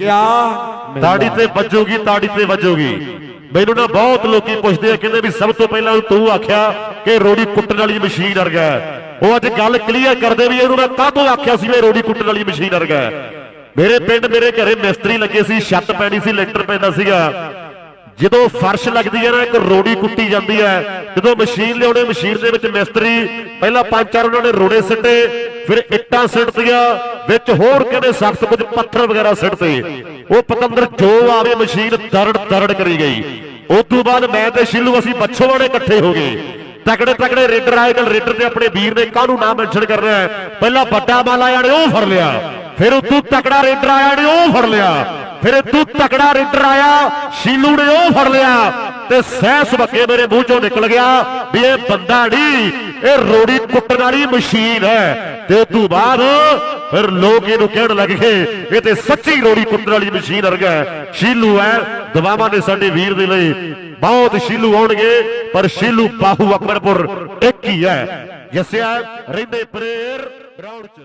ਕਿਆ? ਤਾੜੀ ਤੇ ਵੱਜੂਗੀ, ਤਾੜੀ ਤੇ ਵੱਜੂਗੀ। ਮੈਨੂੰ ਨਾ ਬਹੁਤ ਲੋਕੀ ਪੁੱਛਦੇ ਆ, ਕਹਿੰਦੇ ਵੀ ਸਭ ਤੋਂ ਪਹਿਲਾਂ ਤੂੰ ਆਖਿਆ ਕਿ ਰੋੜੀ ਕੁੱਟਣ ਵਾਲੀ ਮਸ਼ੀਨ ਵਰਗਾ ਉਹ ਅੱਜ ਗੱਲ ਕਲੀਅਰ ਕਰਦੇ ਵੀ ਇਹਨੂੰ ਮੈਂ ਕਾਹਤੋਂ ਆਖਿਆ ਸੀ ਵੀ ਰੋੜੀ ਕੁੱਟਣ ਵਾਲੀ ਮਸ਼ੀਨ ਵਰਗਾ ਮੇਰੇ ਪਿੰਡ ਮੇਰੇ ਘਰੇ ਮਿਸਤਰੀ ਲੱਗੇ ਸੀ, ਛੱਤ ਪੈਣੀ ਸੀ, ਲੈਂਟਰ ਪੈਂਦਾ ਸੀਗਾ। ਜਦੋਂ ਫਰਸ਼ ਲੱਗਦੀ ਹੈ ਨਾ, ਇੱਕ ਰੋੜੀ ਕੁੱਟੀ ਜਾਂਦੀ ਹੈ। ਜਦੋਂ ਮਸ਼ੀਨ ਲਿਆਉਣੇ, ਮਸ਼ੀਨ ਦੇ ਵਿੱਚ ਮਿਸਤਰੀ, ਪਹਿਲਾਂ ਪੰਜ ਚਾਰ ਉਹਨਾਂ ਨੇ ਰੋੜੇ ਸਿੱਟੇ, ਫਿਰ ਇੱਟਾਂ ਸਿੱਟਦੀਆਂ, ਵਿੱਚ ਹੋਰ ਕਹਿੰਦੇ ਸਖਤ ਕੁਝ ਪੱਥਰ ਵਗੈਰਾ ਸਿੱਟਦੇ। ਉਹ ਪਤੰਦਰ ਜੋ ਆਵੇ ਮਸ਼ੀਨ ਦਰੜ ਦਰੜ ਕਰੀ ਗਈ। ਉਸ ਤੋਂ ਬਾਅਦ ਮੈਂ ਤੇ ਸ਼ਿੱਲੂ ਅਸੀਂ ਬੱਛੋਵਾੜੇ ਇਕੱਠੇ ਹੋ ਗਏ। ਤਕੜੇ ਤਕੜੇ ਰੇਡਰ ਆਏ ਕੱਲ ਰੇਡਰ ਨੇ ਆਪਣੇ ਵੀਰ ਨੇ ਕਾਹਨੂੰ ਨਾ ਮੈਂਸ਼ਨ ਕਰਨਾ ਪਹਿਲਾਂ ਵੱਡਾ ਮਾਲ ਆਇਆ ਨੇ ਉਹ ਫੜ ਲਿਆ। ਫਿਰ ਉਤੋਂ ਤਕੜਾ ਰੇਡਰ ਆਇਆ ਨੇ ਉਹ ਫੜ ਲਿਆ। ਫਿਰ ਉਤੋਂ ਤਕੜਾ ਰੇਡਰ ਆਇਆ, ਸ਼ੀਲੂ ਨੇ ਉਹ ਫੜ ਲਿਆ ਤੇ ਸਹਿ ਸੁਭੱਕੇ ਮੇਰੇ ਮੂੰਹ ਚੋਂ ਨਿਕਲ ਗਿਆ ਵੀ ਇਹ ਬੰਦਾ ਨਹੀਂ, ਇਹ ਰੋੜੀ ਕੁੱਟਣ ਵਾਲੀ ਮਸ਼ੀਨ ਹੈ। ਤੇ ਤੋਂ ਬਾਅਦ ਫਿਰ ਲੋਕ ਇਹਨੂੰ ਕਹਿਣ ਲੱਗ ਗਏ, ਇਹ ਤੇ ਸੱਚੀ ਰੋੜੀ ਕੁੱਟਣ ਵਾਲੀ ਮਸ਼ੀਨ ਵਰਗਾ ਸ਼ੀਲੂ ਹੈ ਦਵਾਵਾਂ ਨੇ ਸਾਡੇ ਵੀਰ ਦੇ ਲਈ। ਬਹੁਤ ਸ਼ੀਲੂ ਆਉਣਗੇ, ਪਰ ਸ਼ੀਲੂ ਬਾਹੂ ਅਕਬਰਪੁਰ ਇੱਕ ਹੀ ਹੈ। ਜਸਿਆ, ਰਹਿੰਦੇ ਪ੍ਰੇਰ ਗਰਾਊਂਡ 'ਚ।